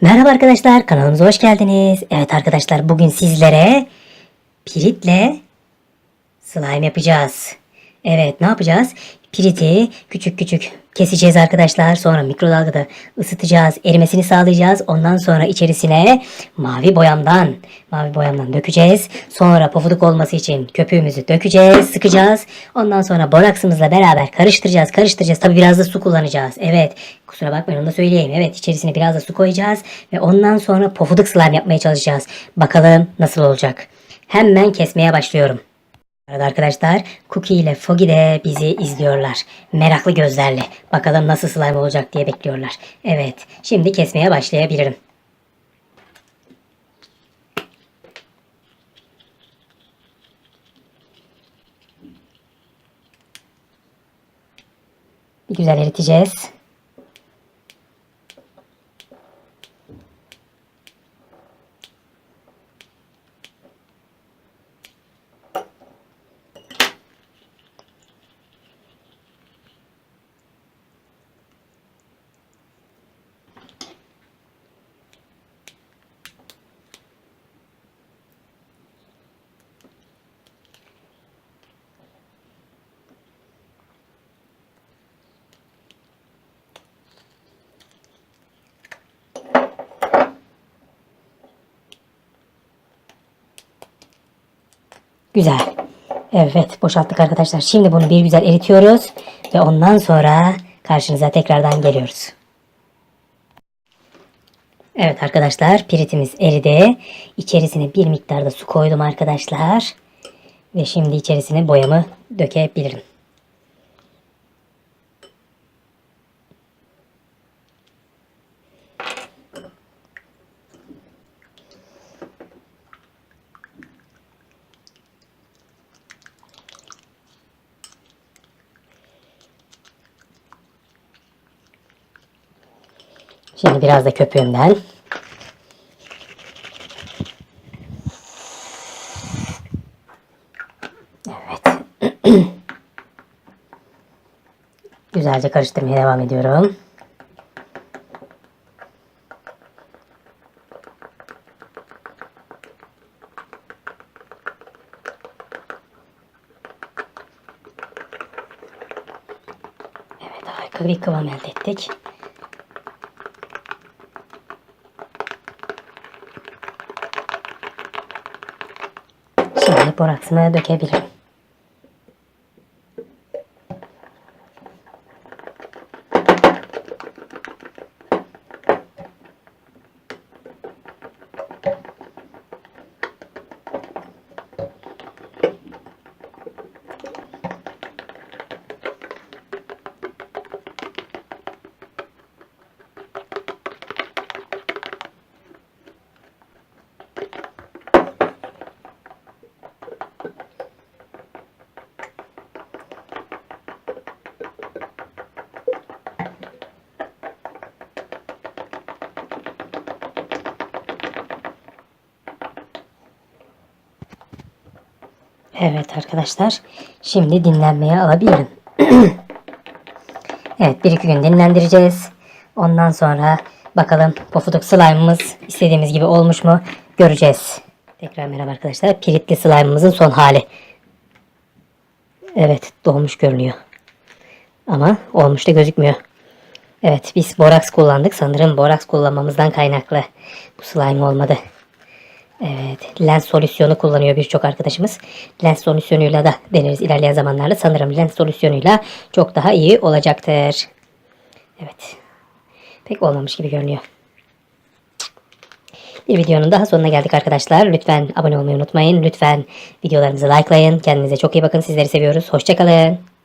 Merhaba arkadaşlar kanalımıza hoş geldiniz. Evet arkadaşlar bugün sizlere piritle slime yapacağız. Evet ne yapacağız? Piriti küçük küçük keseceğiz arkadaşlar. Sonra mikrodalgada ısıtacağız. Erimesini sağlayacağız. Ondan sonra içerisine mavi boyamdan mavi boyamdan dökeceğiz. Sonra pofuduk olması için köpüğümüzü dökeceğiz. Sıkacağız. Ondan sonra boraksımızla beraber karıştıracağız. Karıştıracağız. Tabi biraz da su kullanacağız. Evet. Kusura bakmayın onu da söyleyeyim. Evet içerisine biraz da su koyacağız. Ve ondan sonra pofuduk slime yapmaya çalışacağız. Bakalım nasıl olacak. Hemen kesmeye başlıyorum. Arada arkadaşlar Cookie ile Foggy de bizi izliyorlar. Meraklı gözlerle. Bakalım nasıl slime olacak diye bekliyorlar. Evet şimdi kesmeye başlayabilirim. Güzel eriteceğiz. Güzel. Evet boşalttık arkadaşlar. Şimdi bunu bir güzel eritiyoruz. Ve ondan sonra karşınıza tekrardan geliyoruz. Evet arkadaşlar piritimiz eridi. İçerisine bir miktarda su koydum arkadaşlar. Ve şimdi içerisine boyamı dökebilirim. Şimdi biraz da köpüğümden. Evet. Güzelce karıştırmaya devam ediyorum. Evet harika bir kıvam elde ettik. Şimdi boraksımı dökebilirim. Evet arkadaşlar. Şimdi dinlenmeye alabilirim. evet bir iki gün dinlendireceğiz. Ondan sonra bakalım pofuduk slime'ımız istediğimiz gibi olmuş mu göreceğiz. Tekrar merhaba arkadaşlar. Piritli slime'ımızın son hali. Evet dolmuş görünüyor. Ama olmuş da gözükmüyor. Evet biz boraks kullandık. Sanırım boraks kullanmamızdan kaynaklı bu slime olmadı. Evet, lens solüsyonu kullanıyor birçok arkadaşımız. Lens solüsyonuyla da deneriz ilerleyen zamanlarda. Sanırım lens solüsyonuyla çok daha iyi olacaktır. Evet, pek olmamış gibi görünüyor. Bir videonun daha sonuna geldik arkadaşlar. Lütfen abone olmayı unutmayın. Lütfen videolarımızı likelayın. Kendinize çok iyi bakın. Sizleri seviyoruz. Hoşçakalın.